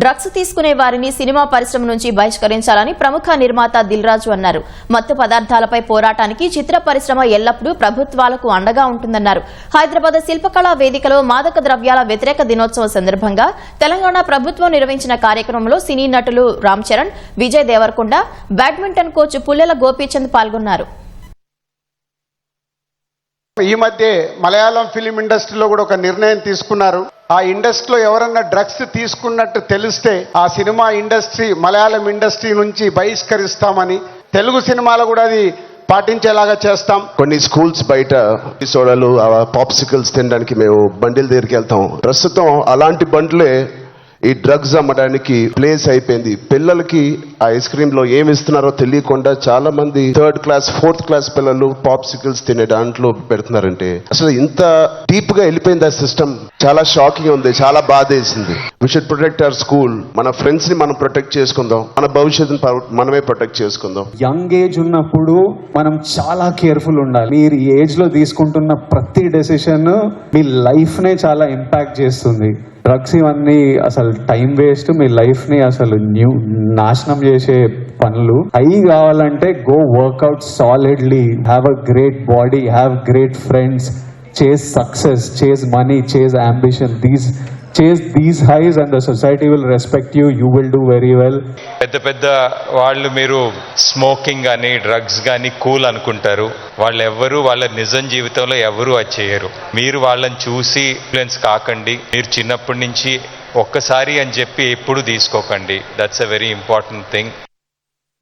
Drugs తీసుకునే వారిని cinema పరిశ్రమ నుంచి బహిష్కరించాలని ప్రముఖ నిర్మాత దిల్రాజు అన్నారు. మత్తు పదార్థాలపై పోరాటానికి చిత్ర పరిశ్రమ ఎల్లప్పుడూ ప్రభుత్వాలకు అండగా ఉంటుందన్నారు. హైదరాబాద్ శిల్పకళా వేదికలో మాదక ద్రవ్యాల వ్యతిరేక దినోత్సవం సందర్భంగా తెలంగాణ ప్రభుత్వం నిర్వహించిన కార్యక్రమంలో సినీ నటులు రామ్ చరణ్ విజయ్ దేవరకొండ బ్యాడ్మింటన్ కోచ్ పుల్లెల గోపీచంద్ పాల్గొన్నారు. ఈ మధ్య మలయాళం ఫిలిం ఇండస్ట్రీలో కూడా ఒక నిర్ణయం తీసుకున్నారు. ఆ ఇండస్ట్రీలో ఎవరన్నా డ్రగ్స్ తీసుకున్నట్టు తెలిస్తే ఆ సినిమా ఇండస్ట్రీ మలయాళం ఇండస్ట్రీ నుంచి బహిష్కరిస్తామని తెలుగు సినిమాలో కూడా అది పాటించేలాగా చేస్తాం. కొన్ని స్కూల్స్ బయట ఈ సోడాలు పాప్సికల్స్ తినడానికి మేము బండిల దగ్గరికి వెళ్తాం. ప్రస్తుతం అలాంటి బండ్లే ఈ డ్రగ్స్ అమ్మడానికి ప్లేస్ అయిపోయింది. పిల్లలకి ఆ ఐస్ క్రీమ్లో ఏమి ఇస్తున్నారో తెలియకుండా చాలా మంది థర్డ్ క్లాస్ ఫోర్త్ క్లాస్ పిల్లలు పాప్సికల్స్ తినే దాంట్లో పెడుతున్నారంటే. అసలు ఇంత డీప్గా వెళ్ళిపోయింది ఆ సిస్టమ్ చాలా షాకింగ్ ఉంది. చాలా బాధేసింది we should protect our school మన ఫ్రెండ్స్ని మనం ప్రొటెక్ట్ చేసుకుందాం. మన భవిష్యత్తుని మనమే ప్రొటెక్ట్ చేసుకుందాం. యంగ్ ఏజ్ ఉన్నప్పుడు మనం చాలా కేర్ఫుల్ ఉండాలి. మీరు ఈ ఏజ్లో తీసుకుంటున్న ప్రతి డెసిషన్ మీ లైఫ్ నే చాలా ఇంపాక్ట్ చేస్తుంది. డ్రగ్స్ ఇవన్నీ అసలు టైం వేస్ట్. మీ లైఫ్ని అసలు న్యూ నాశనం చేసే పనులు. హై కావాలంటే go workout solidly. Have a great body have great friends. Chase success chase money chase ambition these chase these highs and the society will respect you you will do very well పెద్ద పెద్ద వాళ్ళు మీరు smoking కానీ drugs కానీ cool అనుకుంటారు. వాళ్ళు ఎవ్వరు వాళ్ళ నిజం జీవితంలో ఎవరు అది చేయరు. మీరు వాళ్ళని చూసి ఇన్ఫ్లుయెన్స్ కాకండి. మీరు చిన్నప్పటి నుంచి ఒక్కసారి అని చెప్పి ఎప్పుడు తీసుకోకండి. That's a very important thing